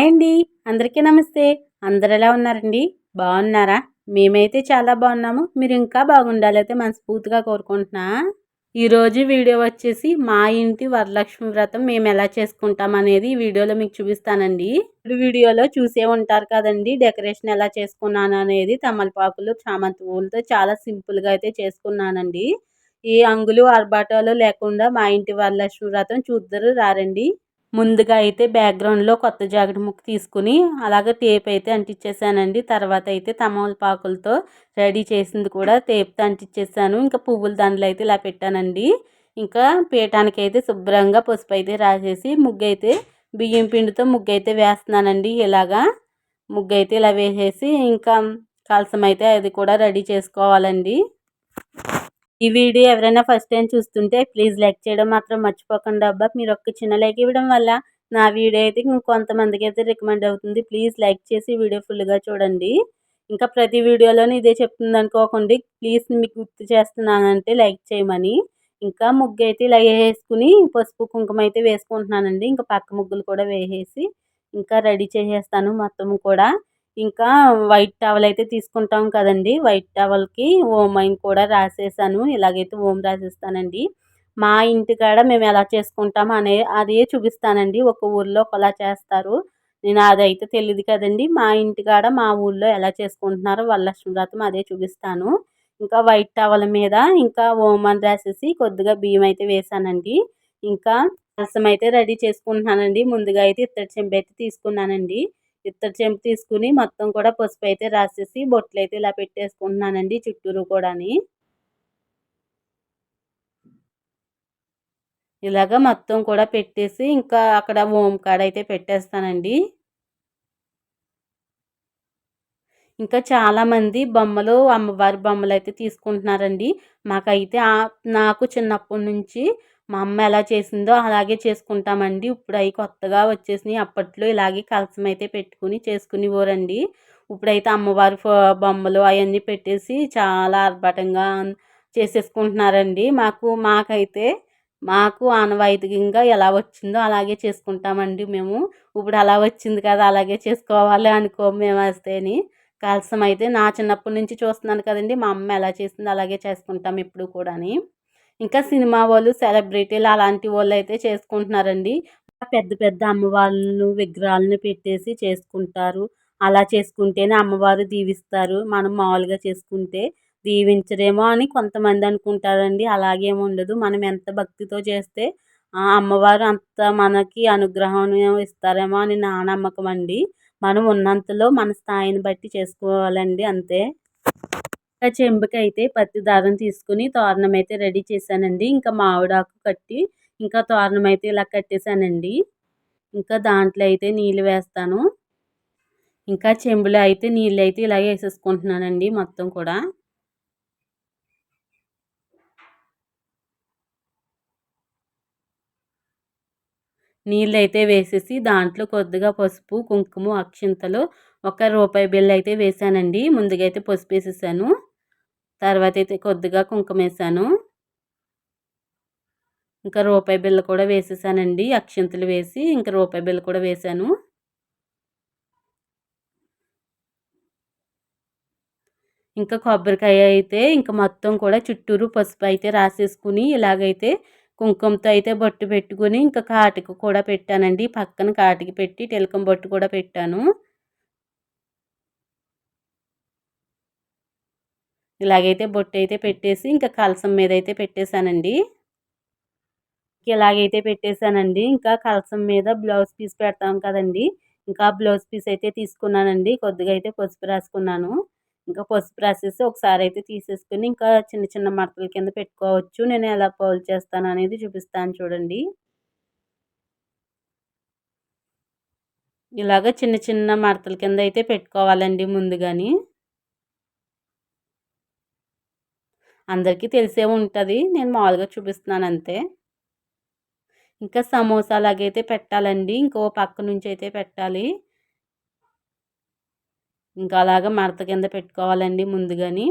Hi అండి. అందరికీ నమస్తే. అందరు ఎలా ఉన్నారండి? బాగున్నారా? మేమైతే చాలా బాగున్నాము. మీరు ఇంకా బాగుండాలైతే మనస్ఫూర్తిగా కోరుకుంటున్నా. ఈరోజు వీడియో వచ్చేసి మా ఇంటి వరలక్ష్మి వ్రతం మేము ఎలా చేసుకుంటాం అనేది ఈ వీడియోలో మీకు చూపిస్తానండి. ఇప్పుడు వీడియోలో చూసే ఉంటారు కదండి. డెకరేషన్ ఎలా చేసుకున్నాను అనేది తమలపాకులు చామంతి పువ్వులతో చాలా సింపుల్గా అయితే చేసుకున్నానండి. ఈ అంగులు ఆర్బాటాలు లేకుండా మా ఇంటి వరలక్ష్మి వ్రతం చూద్దరు రారండి. ముందుగా అయితే బ్యాక్గ్రౌండ్లో కొత్త జాకెట్ ముక్క తీసుకుని అలాగే టేప్ అయితే అంటించేసానండి తర్వాత అయితే తమలపాకులతో రెడీ చేసింది కూడా టేప్తో అంటించేసాను ఇంకా పువ్వుల దండలు అయితే ఇలా పెట్టానండి. ఇంకా పీఠానికి అయితే శుభ్రంగా పసుపు అయితే రాసేసి ముగ్గు అయితే బియ్యం పిండితో ముగ్గు అయితే వేస్తున్నానండి. ఇలాగా ముగ్గు అయితే ఇలా వేసేసి ఇంకా కలసం అయితే అది కూడా రెడీ చేసుకోవాలండి. ఈ వీడియో ఎవరైనా ఫస్ట్ టైం చూస్తుంటే ప్లీజ్ లైక్ చేయడం మాత్రం మర్చిపోకండి అబ్బా. మీరు ఒక్క చిన్న లైక్ ఇవ్వడం వల్ల నా వీడియో అయితే ఇంకొంతమందికి అయితే రికమెండ్ అవుతుంది. ప్లీజ్ లైక్ చేసి వీడియో ఫుల్గా చూడండి. ఇంకా ప్రతి వీడియోలోనే ఇదే చెప్తుంది అనుకోకండి. ప్లీజ్ మీకు గుర్తు చేస్తున్నానంటే లైక్ చేయమని. ఇంకా ముగ్గు అయితే ఇలా వేసుకుని పసుపు కుంకుమ అయితే వేసుకుంటున్నానండి. ఇంకా పక్క ముగ్గులు కూడా వేసేసి ఇంకా రెడీ చేసేస్తాను మొత్తం కూడా. ఇంకా వైట్ టవల్ అయితే తీసుకుంటాం కదండి. వైట్ టవల్కి ఓమైన్ కూడా రాసేసాను. ఇలాగైతే ఓం రాసేస్తానండి. మా ఇంటికాడ మేము ఎలా చేసుకుంటాం అనే అదే చూపిస్తానండి. ఒక ఊర్లో ఒకలా చేస్తారు. నేను అదైతే తెలియదు కదండి. మా ఇంటికాడ మా ఊళ్ళో ఎలా చేసుకుంటున్నారో వరలక్ష్మి వ్రతం అదే చూపిస్తాను. ఇంకా వైట్ టవల్ మీద ఇంకా ఓమన్ రాసేసి కొద్దిగా బియ్యం అయితే వేసానండి. ఇంకా రసం అయితే రెడీ చేసుకుంటున్నానండి. ముందుగా అయితే ఇత్తడి చెంబు అయితే తీసుకున్నానండి. ఇత్తడి చెంపు తీసుకుని మొత్తం కూడా పసుపు అయితే రాసేసి బొట్లు అయితే ఇలా పెట్టేసుకుంటున్నానండి చుట్టూరు కూడాని. ఇలాగ మొత్తం కూడా పెట్టేసి ఇంకా అక్కడ ఓం కాడ అయితే పెట్టేస్తానండి. ఇంకా చాలామంది బొమ్మలు అమ్మవారి బొమ్మలు అయితే తీసుకుంటున్నారండి. మాకైతే నాకు చిన్నప్పటి నుంచి మా అమ్మ ఎలా చేసిందో అలాగే చేసుకుంటామండి. ఇప్పుడు అవి కొత్తగా వచ్చేసినాయి. అప్పట్లో ఇలాగే కలసం అయితే పెట్టుకుని చేసుకునేవారండి. ఇప్పుడైతే అమ్మవారి బొమ్మలు అవన్నీ పెట్టేసి చాలా ఆర్భాటంగా చేసేసుకుంటున్నారండి. మాకు మాకైతే మాకు ఆనవాయితీగా ఎలా వచ్చిందో అలాగే చేసుకుంటామండి మేము. ఇప్పుడు అలా వచ్చింది కదా అలాగే చేసుకోవాలి అనుకో మేము వస్తేని. కలసం అయితే నా చిన్నప్పటి నుంచి చూస్తున్నాను కదండి. మా అమ్మ ఎలా చేసిందో అలాగే చేసుకుంటాం ఇప్పుడు కూడాని. ఇంకా సినిమా వాళ్ళు సెలబ్రిటీలు అలాంటి వాళ్ళు అయితే చేసుకుంటున్నారండి. పెద్ద పెద్ద అమ్మవార్లు విగ్రహాలను పెట్టేసి చేసుకుంటారు. అలా చేసుకుంటేనే అమ్మవారు దీవిస్తారు. మనం మామూలుగా చేసుకుంటే దీవించరేమో అని కొంతమంది అనుకుంటారండి. అలాగేమి ఉండదు. మనం ఎంత భక్తితో చేస్తే ఆ అమ్మవారు అంత మనకి అనుగ్రహం ఇస్తారేమో అని నా నమ్మకం అండి. మనం ఉన్నంతలో మన స్థాయిని బట్టి చేసుకోవాలండి అంతే. ఇంకా చెంబుకి అయితే పత్తి దారం తీసుకుని తోరణం అయితే రెడీ చేశానండి. ఇంకా మామిడాకు కట్టి ఇంకా తోరణం అయితే ఇలా కట్టేశానండి. ఇంకా దాంట్లో అయితే నీళ్ళు వేస్తాను. ఇంకా చెంబులో అయితే నీళ్ళు అయితే ఇలాగే వేసేసుకుంటున్నానండి మొత్తం కూడా. నీళ్ళు అయితే వేసేసి దాంట్లో కొద్దిగా పసుపు కుంకుమ అక్షింతలు ఒక రూపాయి బిల్లు అయితే వేసానండి ముందుగా అయితే పసుపు వేసేసాను. తర్వాత అయితే కొద్దిగా కుంకుమ వేసాను ఇంకా రూపాయి బిల్ల కూడా వేసేసానండి. అక్షింతలు వేసి ఇంకా రూపాయి బిల్ల కూడా వేసాను. ఇంకా కొబ్బరికాయ అయితే ఇంకా మొత్తం కూడా చుట్టూరు పసుపు అయితే రాసేసుకుని ఇలాగైతే కుంకుమతో అయితే బొట్టు పెట్టుకుని ఇంకా కాటికి కూడా పెట్టానండి. పక్కన కాటికి పెట్టి టెలకం బొట్టు కూడా పెట్టాను. ఇలాగైతే బొట్టు అయితే పెట్టేసి ఇంకా కలసం మీద అయితే పెట్టేశానండి ఇలాగైతే పెట్టేశానండి. ఇంకా కలసం మీద బ్లౌజ్ పీస్ పెడతాం కదండి. ఇంకా బ్లౌజ్ పీస్ అయితే తీసుకున్నానండి. కొద్దిగా అయితే పసుపు రాసుకున్నాను. ఇంకా పసుపు రాసేసి ఒకసారి అయితే తీసేసుకుని ఇంకా చిన్న చిన్న మడతల కింద పెట్టుకోవచ్చు. నేను ఎలా పోల్ చేస్తాను అనేది చూపిస్తాను చూడండి. ఇలాగ చిన్న చిన్న మడతల కింద అయితే పెట్టుకోవాలండి ముందుగాని. అందరికీ తెలిసే ఉంటుంది. నేను మామూలుగా చూపిస్తున్నాను అంతే. ఇంకా సమోసా లాగైతే పెట్టాలండి. ఇంకో పక్క నుంచి అయితే పెట్టాలి. ఇంకా అలాగా మడత కింద పెట్టుకోవాలండి ముందుగాని.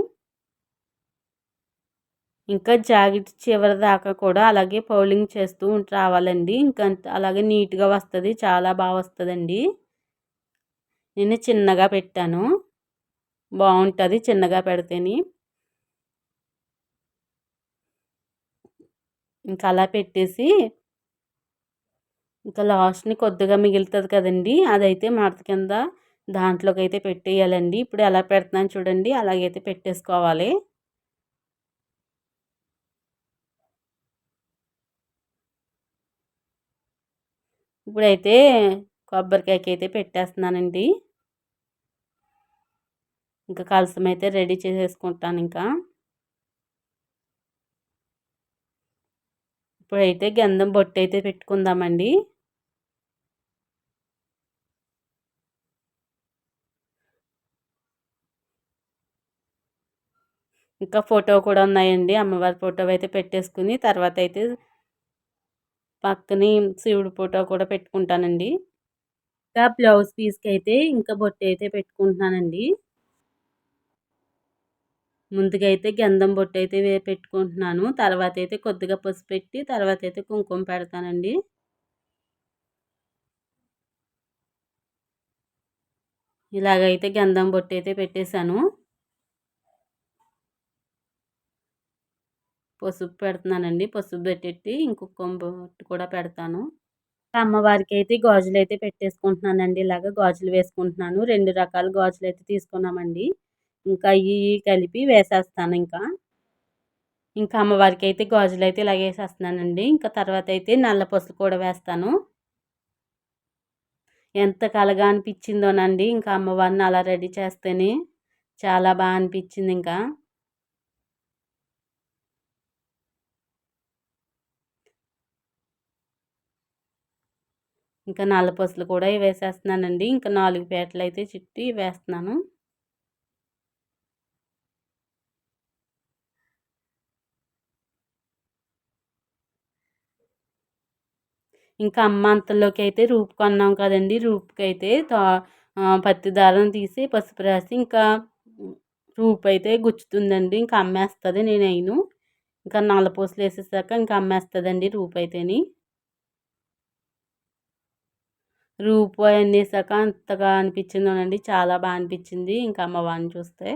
ఇంకా జాకెట్ చివరి దాకా కూడా అలాగే పౌలింగ్ చేస్తూ రావాలండి. ఇంకా అలాగే నీట్గా వస్తుంది. చాలా బాగా వస్తుందండి. నేను చిన్నగా పెట్టాను. బాగుంటుంది చిన్నగా పెడితేనే. ఇంకా అలా పెట్టేసి ఇంకా లాస్ట్ని కొద్దిగా మిగులుతుంది కదండి అదైతే మడత కింద దాంట్లోకి అయితే పెట్టేయాలండి. ఇప్పుడు ఎలా పెడుతున్నాను చూడండి అలాగైతే పెట్టేసుకోవాలి. ఇప్పుడైతే కొబ్బరికాయకి అయితే పెట్టేస్తున్నానండి. ఇంకా కలసం అయితే రెడీ చేసేసుకుంటాను ఇంకా. ఇప్పుడైతే గంధం బొట్టు అయితే పెట్టుకుందామండి. ఇంకా ఫోటో కూడా ఉన్నాయండి. అమ్మవారి ఫోటో అయితే పెట్టేసుకుని తర్వాత అయితే పక్కనే శివుడు ఫోటో కూడా పెట్టుకుంటానండి. ఇంకా బ్లౌజ్ పీస్కి అయితే ఇంకా బొట్టు అయితే పెట్టుకుంటున్నానండి. ముందుగా అయితే గంధం బొట్టు అయితే పెట్టుకుంటున్నాను. తర్వాత అయితే కొద్దిగా పసుపు పెట్టి తర్వాత అయితే కుంకుమ పెడతానండి. ఇలాగైతే గంధం బొట్టు అయితే పెట్టేశాను. పసుపు పెడుతున్నానండి. పసుపు పెట్టెట్టి ఇంకొక బొట్టు కూడా పెడతాను. అమ్మవారికి అయితే గాజులు అయితే పెట్టేసుకుంటున్నానండి. ఇలాగ గాజులు వేసుకుంటున్నాను. రెండు రకాల గాజులు అయితే తీసుకున్నామండి. ఇంకా ఇవి కలిపి వేసేస్తాను ఇంకా. ఇంకా అమ్మవారికి అయితే గాజులు అయితే ఇలా వేసేస్తున్నానండి. ఇంకా తర్వాత అయితే నల్ల పసులు కూడా వేస్తాను. ఎంత కలగా అనిపించిందోనండి ఇంకా అమ్మవారిని అలా రెడీ చేస్తేనే చాలా బాగా అనిపించింది ఇంకా. ఇంకా నల్ల పసులు కూడా వేసేస్తున్నానండి. ఇంకా నాలుగు పేటలు అయితే చుట్టి వేస్తున్నాను. ఇంకా అమ్మ అంతలోకి అయితే రూపు కొన్నాం కదండి. రూపుకి అయితే పత్తి దారం తీసి పసుపు రాసి ఇంకా రూపు అయితే గుచ్చుతుందండి. ఇంకా అమ్మేస్తుంది నేను అయిను ఇంకా నల్లపూసలు వేసేసాక ఇంకా అమ్మేస్తుందండి రూపు అయితేని. రూపు అనేసాక అంతగా అనిపించిందోనండి. చాలా బాగా అనిపించింది ఇంకా అమ్మవారిని చూస్తే.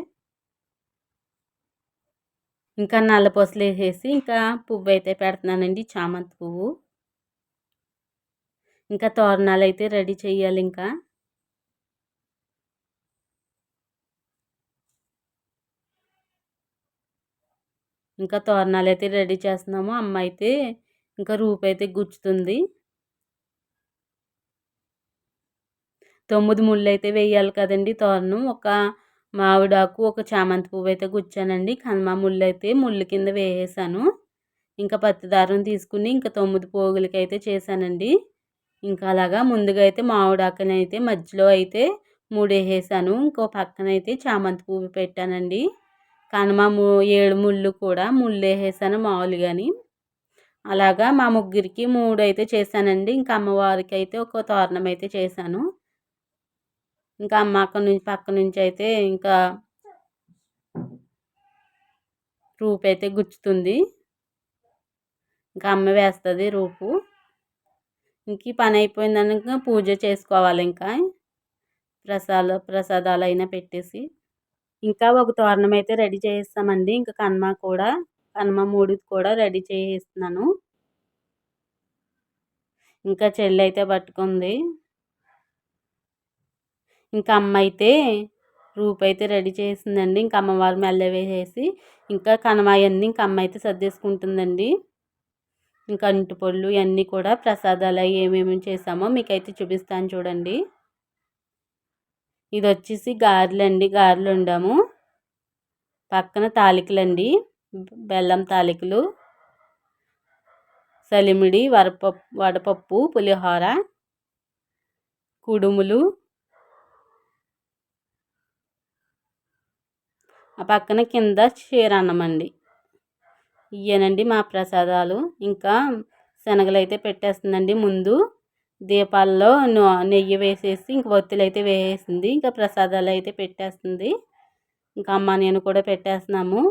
ఇంకా నల్లపూసలు వేసేసి ఇంకా పువ్వు అయితే పెడుతున్నానండి చామంతి పువ్వు. ఇంకా తోరణాలు అయితే రెడీ చేయాలి ఇంకా ఇంకా తోరణాలు అయితే రెడీ చేస్తున్నాము. అమ్మ అయితే ఇంకా రూపు అయితే గుచ్చుతుంది. తొమ్మిది ముళ్ళు అయితే వేయాలి కదండి తోరణం. ఒక మామిడాకు ఒక చామంతి పువ్వు అయితే గుచ్చానండి. కనుమ ముళ్ళు అయితే ముళ్ళు కింద వేసేసాను. ఇంకా పత్తి దారం తీసుకుని ఇంకా తొమ్మిది పోగులకి అయితే చేశానండి. ఇంకా అలాగా ముందుగా అయితే మామిడాకుని అయితే మధ్యలో అయితే మూడు వేసేసాను ఇంకో పక్కన అయితే చామంతి పువ్వు పెట్టానండి. కనుమ ఏడు ముళ్ళు కూడా ముళ్ళు వేసేసాను మామూలుగాని. అలాగా మా ముగ్గురికి మూడు అయితే చేశానండి. ఇంకా అమ్మవారికి అయితే ఒక తోరణం అయితే చేశాను. ఇంకా అమ్మ అక్కడి నుంచి పక్క నుంచి అయితే ఇంకా రూపు అయితే గుచ్చుతుంది. ఇంకా అమ్మ వేస్తుంది రూపు. ఇంక పని అయిపోయిందనక పూజ చేసుకోవాలి ఇంకా. ప్రసాద ప్రసాదాలు అయినా పెట్టేసి. ఇంకా ఒక తోరణం అయితే రెడీ చేస్తామండి ఇంకా కనుమ కూడా కనుమ మూడిది కూడా రెడీ చేస్తున్నాను ఇంకా చెల్లి అయితే పట్టుకుంది. ఇంకా అమ్మ అయితే రూపు అయితే రెడీ చేసిందండి. ఇంకా అమ్మవారు మెల్ల వేసేసి ఇంకా అవన్నీ ఇంకా అమ్మ అయితే సర్దేసుకుంటుందండి. ఇంకా అంటుపళ్ళు ఇవన్నీ కూడా ప్రసాదాలు ఏమేమి చేసామో మీకైతే చూపిస్తాను చూడండి. ఇది వచ్చేసి గారెలు అండి గారెలు వండాము. పక్కన తాలికలండి. బెల్లం తాలికలు సలిమిడి వరపప్పు వడపప్పు పులిహోర కుడుములు. ఆ పక్కన కింద చీర అండి ఇవేనండి మా ప్రసాదాలు. ఇంకా శనగలు అయితే పెట్టేస్తుందండి ముందు. దీపాల్లో నెయ్యి వేసేసి ఇంక ఒత్తులు అయితే వేసేసింది ఇంకా ప్రసాదాలు అయితే పెట్టేస్తుంది. ఇంకా అమ్మ నేను కూడా పెట్టేస్తున్నాము.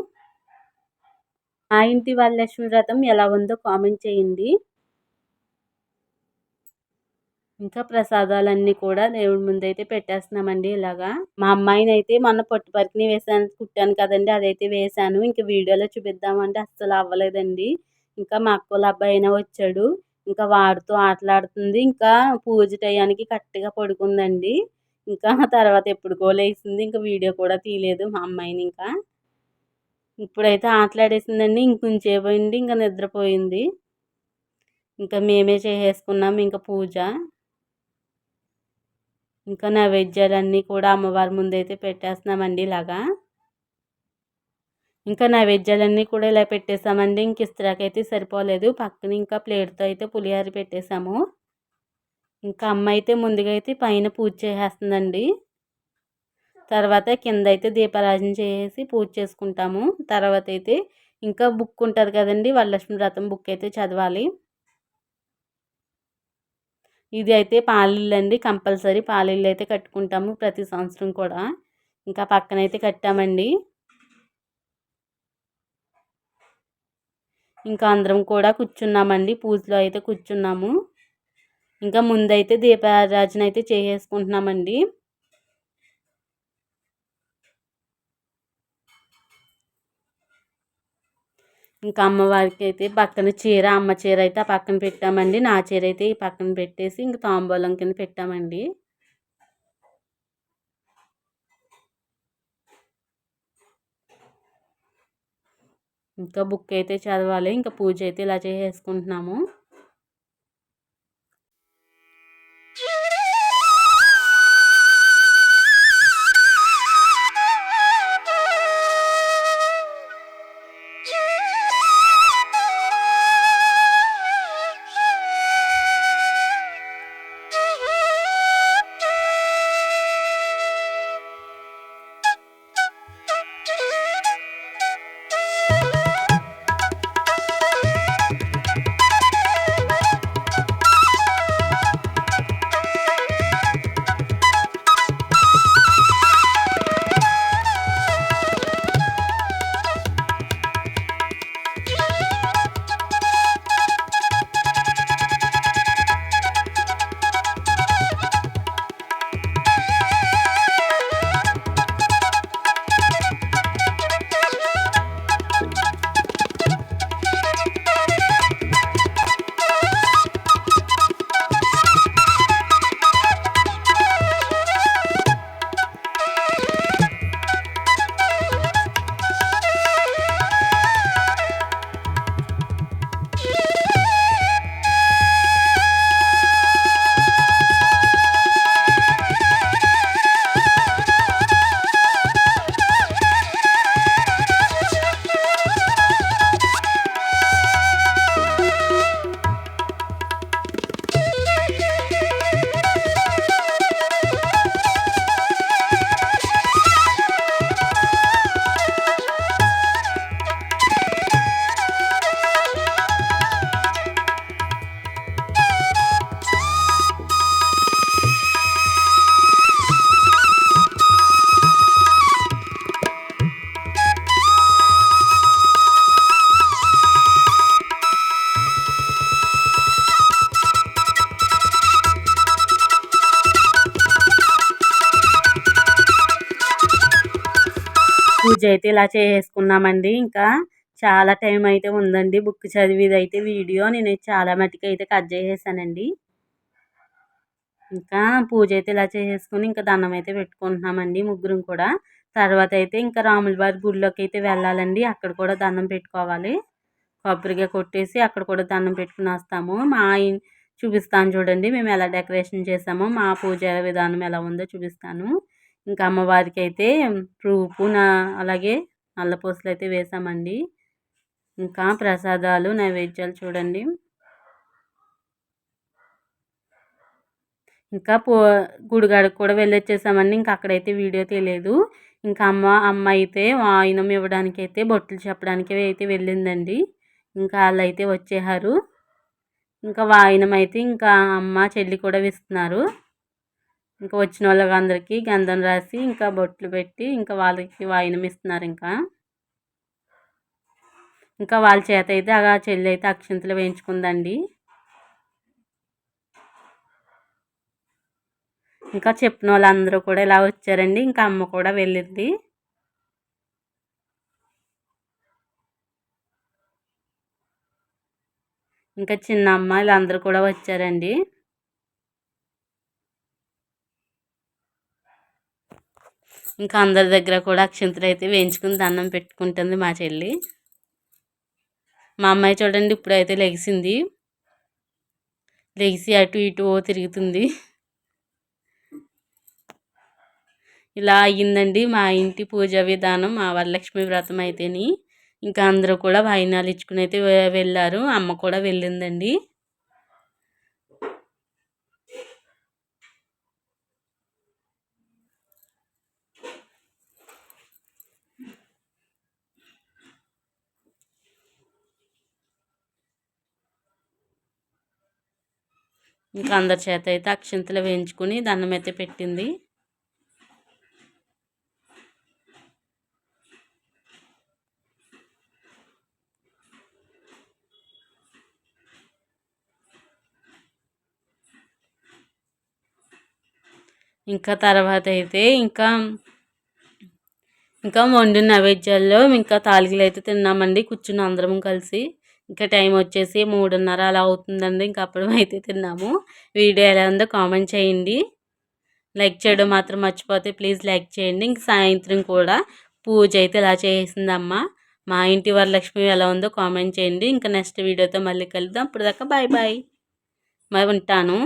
మా ఇంటి వాళ్ళ వ్రతం ఎలా ఉందో కామెంట్ చేయండి. ఇంకా ప్రసాదాలన్నీ కూడా దేవుడి ముందు అయితే పెట్టేస్తున్నామండి ఇలాగా. మా అమ్మాయిని అయితే మొన్న పొట్టు పరికిని వేసాను కుట్టాను కదండి అదైతే వేసాను. ఇంకా వీడియోలో చూపిద్దామంటే అస్సలు అవ్వలేదండి. ఇంకా మా అక్కల అబ్బాయి అయినా వచ్చాడు. ఇంకా వాడుతూ ఆటలాడుతుంది. ఇంకా పూజ టయానికి కరెక్ట్గా పడుకుందండి. ఇంకా తర్వాత ఎప్పుడు గోలేసింది ఇంకా వీడియో కూడా తీయలేదు మా అమ్మాయిని ఇంకా. ఇప్పుడైతే ఆటలాడేసిందండి ఇంకొంచేపోయింది ఇంకా నిద్రపోయింది. ఇంకా మేమే చేసేసుకున్నాం ఇంకా పూజ. ఇంకా నైవేద్యాలన్నీ కూడా అమ్మవారి ముందైతే పెట్టేస్తున్నామండి ఇలాగా. ఇంకా నైవేద్యాలన్నీ కూడా ఇలా పెట్టేసామండి. ఇంక ఇస్త్రాకైతే సరిపోలేదు. పక్కన ఇంకా ప్లేట్తో అయితే పులిహోర పెట్టేశాము ఇంకా అమ్మ అయితే ముందుగా అయితే పైన పూజ చేసేస్తుందండి. తర్వాత కింద అయితే దీపారాజన చేసి పూజ చేసుకుంటాము. తర్వాత అయితే ఇంకా బుక్ ఉంటుంది కదండి. వరలక్ష్మి వ్రతం బుక్ అయితే చదవాలి. ఇది అయితే పాలిల్లు అండి కంపల్సరీ పాలిల్లు అయితే కట్టుకుంటాము ప్రతి సంవత్సరం కూడా. ఇంకా పక్కనైతే కట్టామండి. ఇంకా అందరం కూడా కూర్చున్నామండి. పూజలో అయితే కూర్చున్నాము. ఇంకా ముందైతే దీపారాజన అయితే చేసేసుకుంటున్నామండి. ఇంకా అమ్మవారికి అయితే పక్కన చీర అమ్మ చీర అయితే ఆ పక్కన పెట్టామండి. నా చీర అయితే ఈ పక్కన పెట్టేసి ఇంక తాంబూలం కింద పెట్టామండి. ఇంకా బుక్ అయితే చదవాలి. ఇంకా పూజ అయితే ఇలా చేసేసుకుంటున్నాము. పూజ అయితే ఇలా చేసుకున్నామండి ఇంకా చాలా టైం అయితే ఉందండి బుక్ చదివిది అయితే వీడియో నేను చాలా మటుకు అయితే కట్ చేసేసానండి. ఇంకా పూజ అయితే ఇలా చేసేసుకుని ఇంకా దండం అయితే పెట్టుకుంటున్నామండి ముగ్గురం కూడా. తర్వాత అయితే ఇంకా రాముల వారి గుడిలోకి అయితే వెళ్ళాలండి. అక్కడ కూడా దండం పెట్టుకోవాలి. కొబ్బరిగా కొట్టేసి అక్కడ కూడా దండం పెట్టుకుని వస్తాము. మా చూపిస్తాను చూడండి మేము ఎలా డెకరేషన్ చేసామో మా పూజ విధానం ఎలా ఉందో చూపిస్తాను. ఇంకా అమ్మవారికి అయితే పూన నా అలాగే నల్లపూసలు అయితే వేసామండి ఇంకా ప్రసాదాలు నైవేద్యాలు చూడండి. ఇంకా పో గుడిగాడికి కూడా వెళ్ళొచ్చేసామండి. ఇంకా అక్కడైతే వీడియో తెలియదు ఇంకా అమ్మ అమ్మ అయితే వాయినం ఇవ్వడానికి అయితే బొట్లు చెప్పడానికి అయితే వెళ్ళిందండి. ఇంకా వాళ్ళు అయితే వచ్చేసారు. ఇంకా వాయినం అయితే ఇంకా అమ్మ చెల్లి కూడా ఇస్తున్నారు ఇంకా వచ్చిన వాళ్ళకి అందరికీ గంధం రాసి ఇంకా బొట్లు పెట్టి ఇంకా వాళ్ళకి వాయినం ఇస్తున్నారు ఇంకా. ఇంకా వాళ్ళ చేత అయితే ఆ చెల్లి అయితే అక్షింతలు వేయించుకుందండి. ఇంకా చెప్పిన వాళ్ళందరూ కూడా ఇలా వచ్చారండి. ఇంకా అమ్మ కూడా వెళ్ళింది. ఇంకా చిన్న అమ్మ వీళ్ళందరూ కూడా వచ్చారండి. ఇంకా అందరి దగ్గర కూడా అక్షింతలు అయితే వేయించుకుని దండం పెట్టుకుంటుంది మా చెల్లి. మా అమ్మాయి చూడండి ఇప్పుడైతే లెగిసింది. లెగిసి అటు ఇటు తిరుగుతుంది. ఇలా అయ్యిందండి మా ఇంటి పూజ విధానం మా వరలక్ష్మి వ్రతం అయితేని. ఇంకా అందరూ కూడా వాయినాలు ఇచ్చుకుని అయితే వెళ్ళారు. అమ్మ కూడా వెళ్ళిందండి. ఇంకా అందరి చేత అయితే అక్షింతలు వేయించుకుని దండం అయితే పెట్టింది. ఇంకా తర్వాత అయితే ఇంకా ఇంకా వండిన నైవేద్యాల్లో ఇంకా తాలికలు అయితే తిన్నామండి కూర్చుని అందరం కలిసి. ఇంకా టైం వచ్చేసి మూడున్నర అలా అవుతుందండి. ఇంకా అప్పుడు అయితే తిన్నాము. వీడియో ఎలా ఉందో కామెంట్ చేయండి. లైక్ చేయడం మాత్రం మర్చిపోతే ప్లీజ్ లైక్ చేయండి. ఇంక సాయంత్రం కూడా పూజ అయితే ఇలా చేసిందమ్మ? మా ఇంటి వరలక్ష్మి ఎలా ఉందో కామెంట్ చేయండి. ఇంకా నెక్స్ట్ వీడియోతో మళ్ళీ కలుద్దాం. అప్పుడు దాకా బాయ్ బాయ్. మరి ఉంటాను.